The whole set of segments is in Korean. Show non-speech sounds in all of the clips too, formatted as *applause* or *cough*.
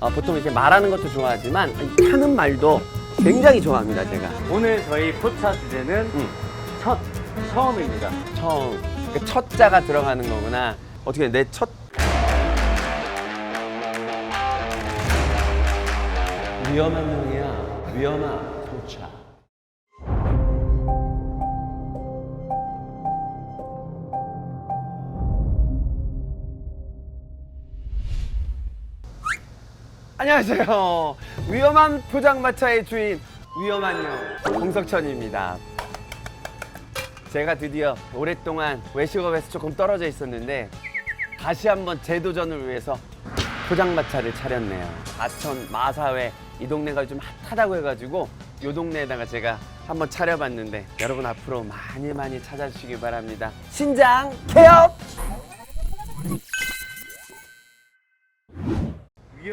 어, 보통 이렇게 말하는 것도 좋아하지만 하는 말도 굉장히 좋아합니다, 제가. 오늘 저희 포차 주제는 음. 첫, 처음입니다. 처음 그 첫자가 들어가는 거구나. 어떻게 내첫 위험한 놈이야. 위험한 포차. 안녕하세요. 위험한 포장마차의 주인 위험한 형 홍석천입니다. 제가 드디어 오랫동안 외식업에서 조금 떨어져 있었는데 다시 한번 재도전을 위해서 포장마차를 차렸네요. 아천 마사회 이 동네가 좀 핫하다고 해가지고 이 동네에다가 제가 한번 차려봤는데 여러분 앞으로 많이 많이 찾아주시기 바랍니다. 신장 개업!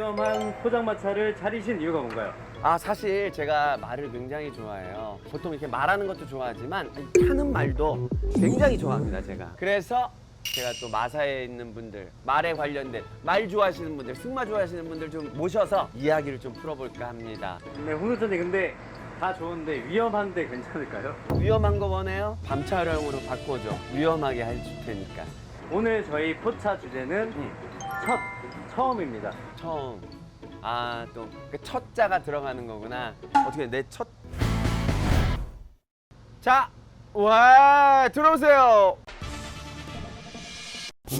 위험한 포장마차를 차리신 이유가 뭔가요? 아 사실 제가 말을 굉장히 좋아해요. 보통 이렇게 말하는 것도 좋아하지만 하는 말도 굉장히 좋아합니다. 제가. 그래서 제가 또 마사에 있는 분들, 말에 관련된 말 좋아하시는 분들, 승마 좋아하시는 분들 좀 모셔서 이야기를 좀 풀어볼까 합니다. 네, 홍수천님 근데 다 좋은데 위험한데 괜찮을까요? 위험한 거 원해요? 밤 촬영으로 바꿔줘. 위험하게 해줄 테니까. 오늘 저희 포차 주제는 음, 첫, 처음입니다. 처음. 아, 또 그 첫자가 들어가는 거구나. 어떻게 내 첫. 자, 와, 들어오세요.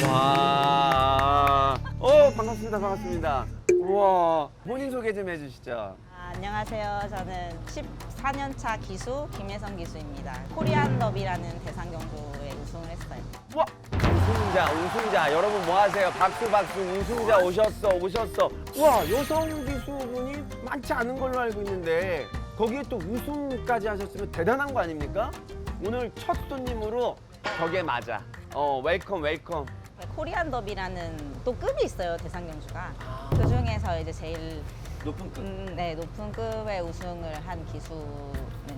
와. 어, 반갑습니다. 반갑습니다. 우와. 본인 소개 좀 해주시죠. 아, 안녕하세요. 저는 14년차 기수 김혜성 기수입니다. 코리안 더비라는 대상 경주에 우승을 했어요. 와. 우승자, 우승자. 여러분 뭐 하세요? 박수, 박수. 우승자 오셨어, 오셨어. 와, 여성 기수분이 많지 않은 걸로 알고 있는데 거기에 또 우승까지 하셨으면 대단한 거 아닙니까? 오늘 첫 손님으로 벽에 맞아. 어, 웰컴, 웰컴. 코리안 더비라는 또 급이 있어요. 대상 경주가. 그 중에서 이제 제일 높은 급. 음, 네, 높은 급의 우승을 한 기수는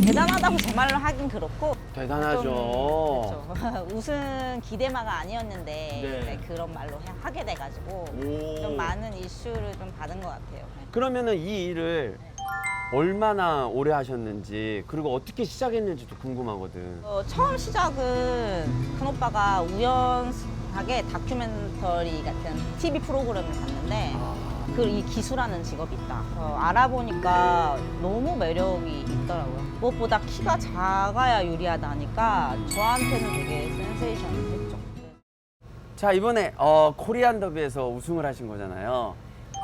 대단하다고 제 말로 하긴 그렇고 대단하죠. 좀, 그렇죠. 우승 *laughs* 기대마가 아니었는데 네. 네, 그런 말로 해- 하게 돼가지고 오. 좀 많은 이슈를 좀 받은 것 같아요. 네. 그러면은 이 일을 얼마나 오래 하셨는지 그리고 어떻게 시작했는지도 궁금하거든. 어, 처음 시작은 큰 오빠가 우연하게 다큐멘터리 같은 TV 프로그램을 봤는데 그 이 기수라는 직업이 있다. 어, 알아보니까 너무 매력이 있더라고요. 무엇보다 키가 작아야 유리하다니까 저한테는 되게 센세이션했죠. 자 이번에 어, 코리안 더비에서 우승을 하신 거잖아요.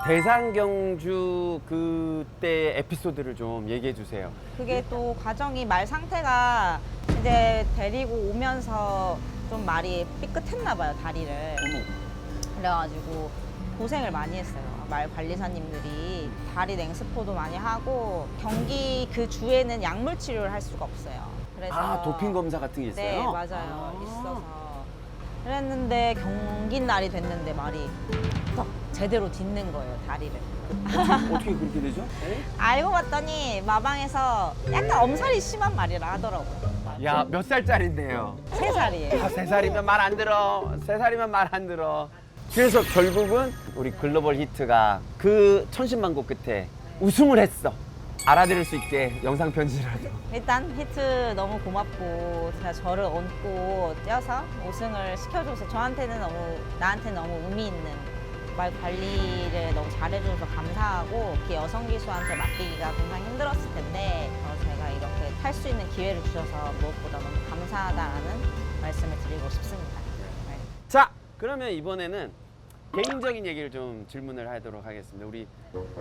대상 경주 그때 에피소드를 좀 얘기해 주세요. 그게 또 과정이 말 상태가 이제 데리고 오면서 좀 말이 삐끗했나 봐요 다리를. 그래가지고 고생을 많이 했어요. 말 관리사님들이 다리 냉스포도 많이 하고 경기 그 주에는 약물 치료를 할 수가 없어요. 그래서 아 도핑 검사 같은 게 있어요? 네 맞아요 아. 있어서 그랬는데 경기 날이 됐는데 말이 딱 제대로 딛는 거예요 다리를. 어떻게 그렇게 되죠? 알고 봤더니 마방에서 약간 엄살이 심한 말이라 하더라고요. 야 몇 살짜린데요? 세 살이에요. 아, 세 살이면 말 안 들어. 세 살이면 말 안 들어. 그래서 결국은 우리 글로벌 히트가 그 천신만고 끝에 우승을 했어. 알아들을 수 있게 영상 편지라도. 일단 히트 너무 고맙고 제가 저를 얹고 뛰어서 우승을 시켜줘서 저한테는 너무 나한테 너무 의미 있는 말 관리를 너무 잘해줘서 감사하고 그 여성 기수한테 맡기기가 굉장히 힘들었을 텐데 어, 제가 이렇게 탈 수 있는 기회를 주셔서 무엇보다 너무 감사하다라는 말씀을 드리고 싶습니다. 네. 자, 그러면 이번에는 개인적인 얘기를 좀 질문을 하도록 하겠습니다. 우리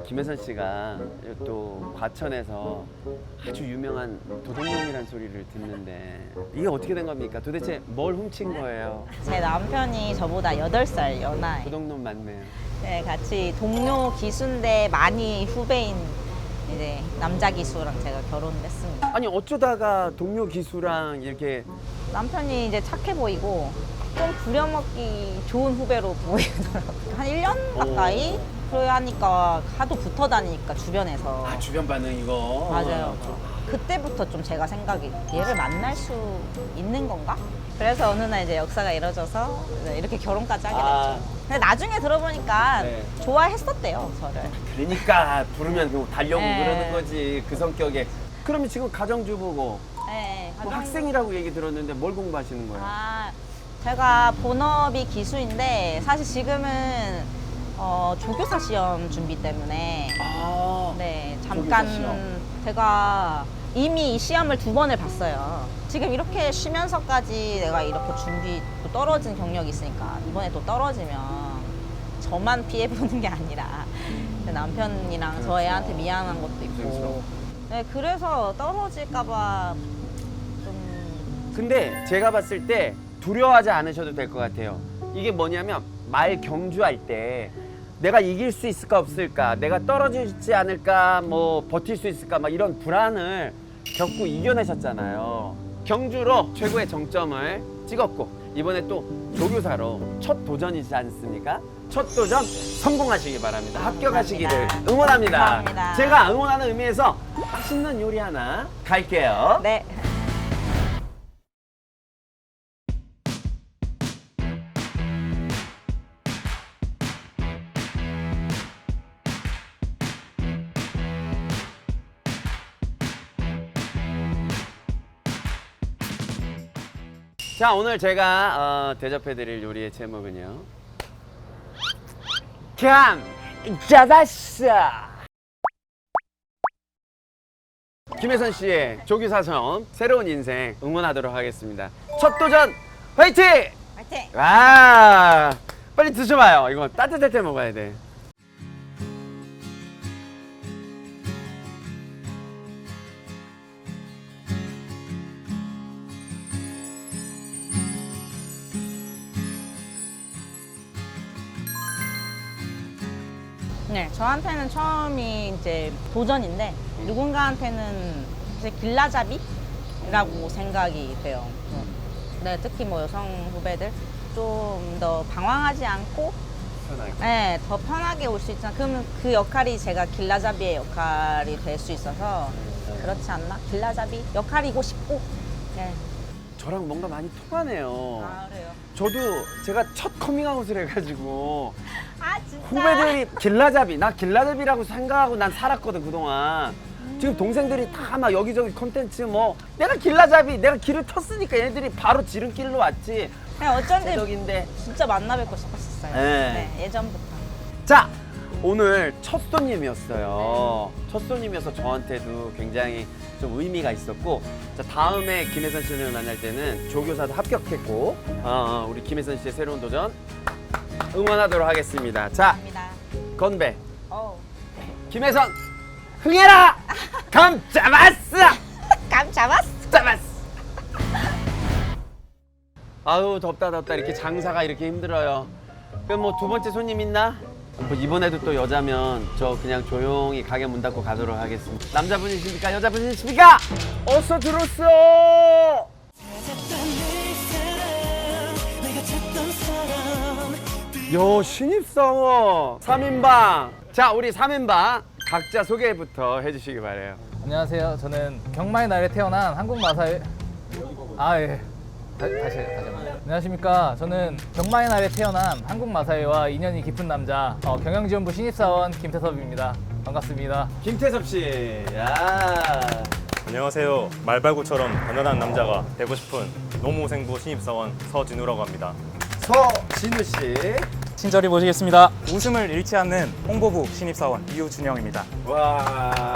김혜선 씨가 또 과천에서 아주 유명한 도둑놈이라는 소리를 듣는데 이게 어떻게 된 겁니까? 도대체 뭘 훔친 거예요? 제 남편이 저보다 8살 연하예요. 도둑놈 맞네요. 네, 같이 동료 기수인데 많이 후배인 이제 남자 기수랑 제가 결혼을 했습니다. 아니 어쩌다가 동료 기수랑 이렇게 남편이 이제 착해 보이고 좀 부려먹기 좋은 후배로 보이더라고요. 한 1년 가까이 그래 하니까 하도 붙어 다니니까 주변에서 아 주변 반응 이거 맞아요. 그때부터 좀 제가 생각이 얘를 만날 수 있는 건가? 그래서 어느 날 이제 역사가 이뤄져서 이제 이렇게 결혼까지 하게 됐죠. 아 근데 나중에 들어보니까 네. 좋아했었대요 저를. 그러니까 부르면 그 달려고 네. 그러는 거지 그 성격에. 그러면 지금 가정주부고 네, 뭐 학생이라고 얘기 들었는데 뭘 공부하시는 거예요? 아, 제가 본업이 기수인데 사실 지금은 어, 조교사 시험 준비 때문에 아, 네 조교사 잠깐 시험. 제가 이미 이 시험을 두 번을 봤어요. 지금 이렇게 쉬면서까지 내가 이렇게 준비 또 떨어진 경력이 있으니까 이번에 또 떨어지면 저만 피해 보는 게 아니라 내 남편이랑 저 그렇죠. 애한테 미안한 것도 있고. 그렇죠. 네, 그래서 떨어질까봐 좀 근데 제가 봤을 때 두려워하지 않으셔도 될 것 같아요. 이게 뭐냐면 말 경주할 때 내가 이길 수 있을까 없을까, 내가 떨어지지 않을까, 뭐 버틸 수 있을까, 막 이런 불안을 겪고 이겨내셨잖아요. 경주로 최고의 정점을 찍었고 이번에 또 조교사로 첫 도전이지 않습니까? 첫 도전 성공하시기 바랍니다. 합격하시기를. 응원합니다. 감사합니다. 제가 응원하는 의미에서 맛있는 요리 하나 갈게요. 네. 자 오늘 제가 어, 대접해드릴 요리의 제목은요. 감 잡았어 김혜선 씨의 조규사성 새로운 인생 응원하도록 하겠습니다. 첫 도전 화이팅! 화이팅! 와! 빨리 드셔봐요. 이거 따뜻할 때 먹어야 돼 저한테는 처음이 이제 도전인데 누군가한테는 이제 길라잡이라고 생각이 돼요. 네, 특히 뭐 여성 후배들 좀 더 방황하지 않고 편하게 네, 더 편하게 올 수 있잖아. 그러면 그 역할이 제가 길라잡이의 역할이 될 수 있어서 그렇지 않나? 길라잡이 역할이고 싶고. 네. 저랑 뭔가 많이 통하네요 아, 그래요. 저도 제가 첫 커밍아웃을 해가지고 아, 진짜. 후배들이 길라잡이 나 길라잡이라고 생각하고 난 살았거든 그동안 지금 동생들이 다 막 여기저기 컨텐츠 뭐 내가 길라잡이 내가 길을 텄으니까 얘네들이 바로 지름길로 왔지 네, 어쩐지 대덕인데 진짜 만나 뵙고 싶었어요. 네. 네, 예전부터. 자 오늘 첫 손님이었어요 첫 손님이어서 저한테도 굉장히 좀 의미가 있었고 자 다음에 김혜선 씨를 만날 때는 조교사도 합격했고 어, 어, 우리 김혜선 씨의 새로운 도전 응원하도록 하겠습니다 자 감사합니다. 건배 어. 김혜선 흥해라 감 잡았어 *laughs* 감 잡았어. 잡았어 아유 덥다 덥다 이렇게 장사가 이렇게 힘들어요 그럼 뭐 두 번째 손님 있나? 뭐 이번에도 또 여자면 저 그냥 조용히 가게 문 닫고 가도록 하겠습니다. 남자분이십니까? 여자분이십니까? 어서 들었어! 요 신입사원 3인방. 자 우리 3인방 각자 소개부터 해주시기 바래요. 안녕하세요. 저는 경마의 날에 태어난 한국 마사의 아 예. 다, 다시 다시 한번. 안녕하십니까. 저는 경마의 날에 태어난 한국 마사회와 인연이 깊은 남자 어, 경영지원부 신입사원 김태섭입니다. 반갑습니다. 김태섭 씨 야. 안녕하세요. 말발구처럼 단단한 남자가 되고 싶은 노무생부 신입사원 서진우라고 합니다. 서진우 씨. 친절히 모시겠습니다. 웃음을 잃지 않는 홍보부 신입사원 이우준영입니다. 와.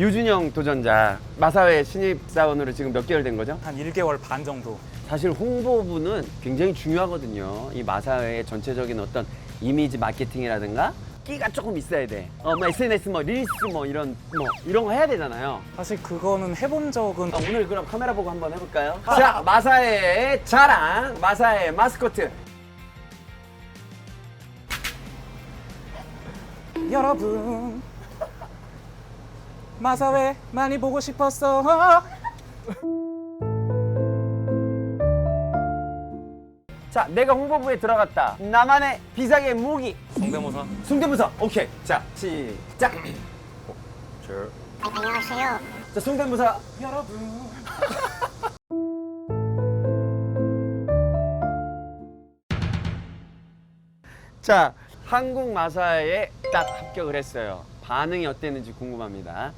유준영 도전자 마사회 신입사원으로 지금 몇 개월 된 거죠? 한 1개월 반 정도. 사실 홍보부는 굉장히 중요하거든요. 이 마사회의 전체적인 어떤 이미지 마케팅이라든가 끼가 조금 있어야 돼. 어, 뭐 SNS 뭐 릴스 뭐 이런 뭐 이런 거 해야 되잖아요. 사실 그거는 해본 적은 아, 오늘 그럼 카메라 보고 한번 해볼까요? 자, 마사회의 자랑, 마사회 마스코트. 여러분 마사회 많이 보고 싶었어. 자, 내가 홍보부에 들어갔다. 나만의 비상의 무기. 성대모사. 숭대무사. 오케이. 자, 시작. 안녕하세요. 자, 숭대무사. 여러분 *laughs* 자, 한국 마사에 딱 합격을 했어요. 반응이 어땠는지 궁금합니다.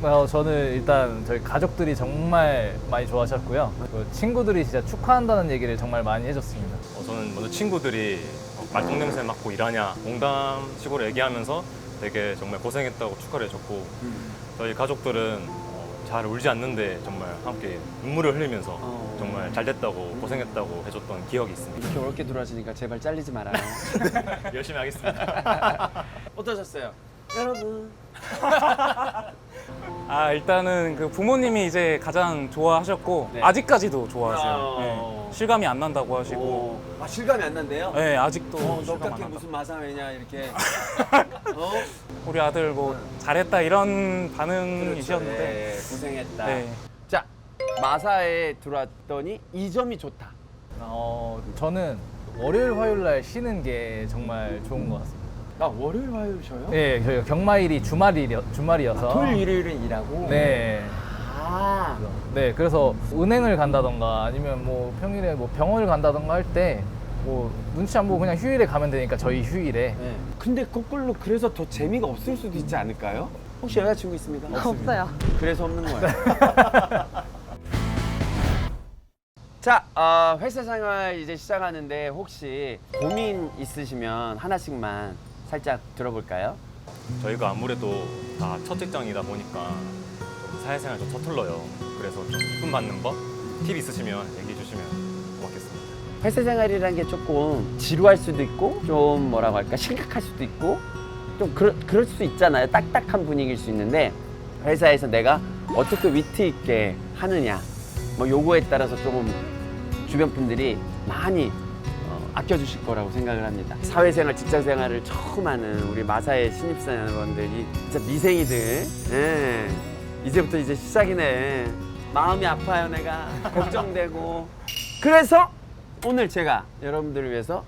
어, 저는 일단 저희 가족들이 정말 많이 좋아하셨고요. 그 친구들이 진짜 축하한다는 얘기를 정말 많이 해줬습니다. 어, 저는 먼저 친구들이 어, 말똥 냄새 맡고 일하냐 농담식으로 얘기하면서 되게 정말 고생했다고 축하를 해줬고 저희 가족들은 어, 잘 울지 않는데 정말 함께 눈물을 흘리면서 어. 정말 잘 됐다고 고생했다고 해줬던 기억이 있습니다. 이렇게 어렵게 들어와주니까 제발 잘리지 말아요. *laughs* 열심히 하겠습니다. *laughs* 어떠셨어요? 여러분. *laughs* 아 일단은 그 부모님이 이제 가장 좋아하셨고 네. 아직까지도 좋아하세요. 어. 네. 실감이 안 난다고 하시고. 오. 아, 실감이 안 난대요? 네 아직도 어, 실감 안 너깎게 난다. 무슨 마사회냐 이렇게. *laughs* 어? 우리 아들 뭐 잘했다 이런 그렇죠. 반응이셨는데. 네, 고생했다. 네. 자, 마사에 들어왔더니 이 점이 좋다. 어, 저는 월요일, 화요일 날 쉬는 게 정말 좋은 것 같습니다. 나 월요일 화요일 쉬어요? 네, 저희가 경마일이 주말이려, 주말이어서. 토요일 일요일은 일하고. 네. 아. 네, 그래서 은행을 간다던가 아니면 뭐 평일에 뭐 병원을 간다던가 할 때 뭐 눈치 안 보고 그냥 휴일에 가면 되니까 저희 휴일에 네. 근데 거꾸로 그래서 더 재미가 없을 수도 있지 않을까요? 혹시 여자친구 있습니까? *laughs* 없어요. 그래서 없는 거예요. *laughs* 자, 어, 회사 생활 이제 시작하는데 혹시 고민 있으시면 하나씩만 살짝 들어볼까요? 저희가 아무래도 다 첫 직장이다 보니까 좀 사회생활 좀 서툴러요. 그래서 좀 이쁨 받는 법, 팁 있으시면 얘기해 주시면 고맙겠습니다. 회사 생활이라는 게 조금 지루할 수도 있고 좀 뭐라고 할까 심각할 수도 있고 좀 그럴, 그럴 수 있잖아요 딱딱한 분위기일 수 있는데 회사에서 내가 어떻게 위트 있게 하느냐 뭐 요거에 따라서 조금 주변 분들이 많이 어, 아껴주실 거라고 생각을 합니다 사회생활 직장생활을 처음 하는 우리 마사의 신입사원들이 진짜 미생이들 예. 이제부터 이제 시작이네 마음이 아파요 내가 걱정되고 그래서 오늘 제가 여러분들을 위해서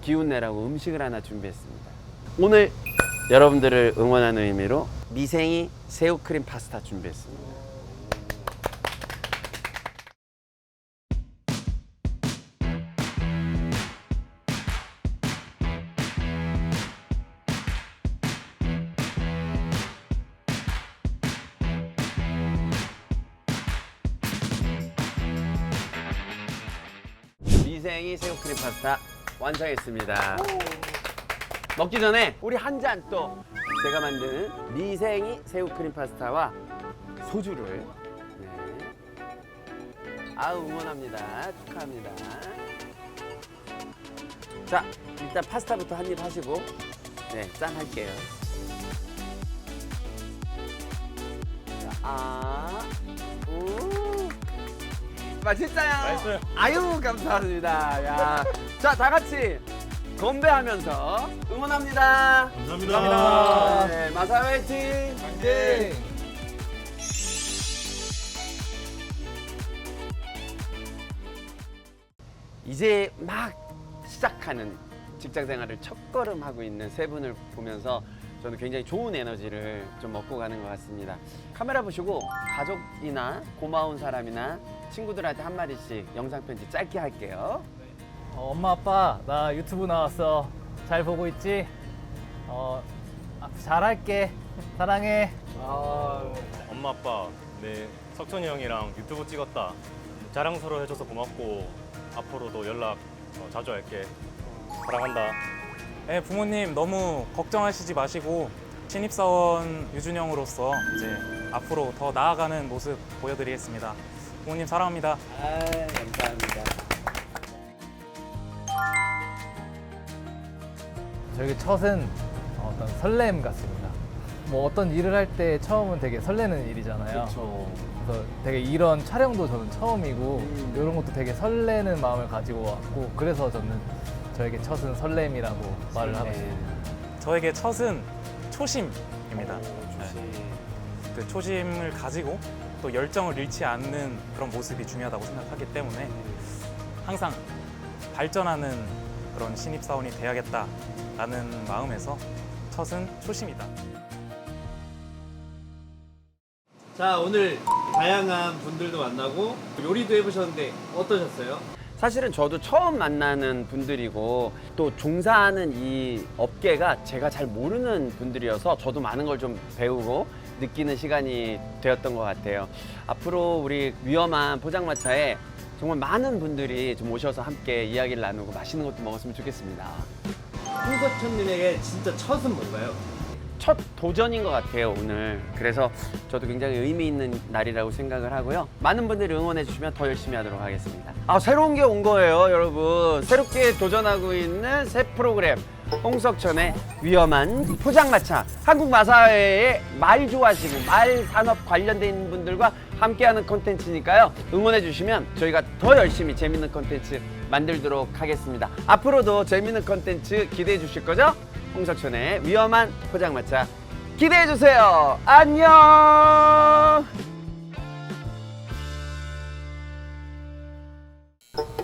기운 내라고 음식을 하나 준비했습니다. 오늘 여러분들을 응원하는 의미로 미생이 새우 크림 파스타 준비했습니다. 미생이 새우크림 파스타 완성했습니다. 먹기 전에 우리 한 잔 또 제가 만든 미생이 새우크림 파스타와 소주를 네. 아우 응원합니다. 축하합니다. 자 일단 파스타부터 한 입 하시고 네 짠 할게요. 자, 아, 맛있어요. 맛있어요. 아유 감사합니다. 야, 자다 같이 건배하면서 응원합니다. 감사합니다. 네, 마사 화이팅. 네. 이제 막 시작하는 직장 생활을 첫 걸음 하고 있는 세 분을 보면서 저는 굉장히 좋은 에너지를 좀 먹고 가는 것 같습니다. 카메라 보시고 가족이나 고마운 사람이나 친구들한테 한 마디씩 영상 편지 짧게 할게요. 어, 엄마 아빠 나 유튜브 나왔어. 잘 보고 있지? 어 아, 잘할게. 사랑해. 엄마 아빠 네 석천이 형이랑 유튜브 찍었다. 자랑스러워 해줘서 고맙고 앞으로도 연락 어, 자주 할게. 사랑한다. 네, 부모님 너무 걱정하시지 마시고 신입사원 유준영으로서 이제 앞으로 더 나아가는 모습 보여드리겠습니다. 부모님 사랑합니다. 아, 감사합니다. 저에게 첫은 어떤 설렘 같습니다 뭐 어떤 일을 할 때 처음은 되게 설레는 일이잖아요 그렇죠. 그래서 되게 이런 촬영도 저는 처음이고 음. 이런 것도 되게 설레는 마음을 가지고 왔고 그래서 저는 저에게 첫은 설렘이라고 말을 하고 있습니다 저에게 첫은 초심입니다. 네. 그 초심을 가지고 또 열정을 잃지 않는 그런 모습이 중요하다고 생각하기 때문에 항상 발전하는 그런 신입사원이 돼야겠다라는 마음에서 첫은 초심이다. 자 오늘 다양한 분들도 만나고 요리도 해보셨는데 어떠셨어요? 사실은 저도 처음 만나는 분들이고 또 종사하는 이 업계가 제가 잘 모르는 분들이어서 저도 많은 걸 좀 배우고 느끼는 시간이 되었던 것 같아요. 앞으로 우리 위험한 포장마차에 정말 많은 분들이 좀 오셔서 함께 이야기를 나누고 맛있는 것도 먹었으면 좋겠습니다. 홍석천님에게 진짜 첫은 뭔가요? 첫 도전인 것 같아요 오늘 그래서 저도 굉장히 의미 있는 날이라고 생각을 하고요 많은 분들이 응원해 주시면 더 열심히 하도록 하겠습니다 아 새로운 게 온 거예요 여러분 새롭게 도전하고 있는 새 프로그램 홍석천의 위험한 포장마차 한국 마사회의 말 좋아하시고 말 산업 관련된 분들과 함께하는 콘텐츠니까요 응원해 주시면 저희가 더 열심히 재밌는 콘텐츠 만들도록 하겠습니다 앞으로도 재밌는 콘텐츠 기대해 주실 거죠? 홍석천의 위험한 포장마차 기대해 주세요. 안녕.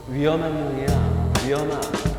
위험한 형이야. 위험한.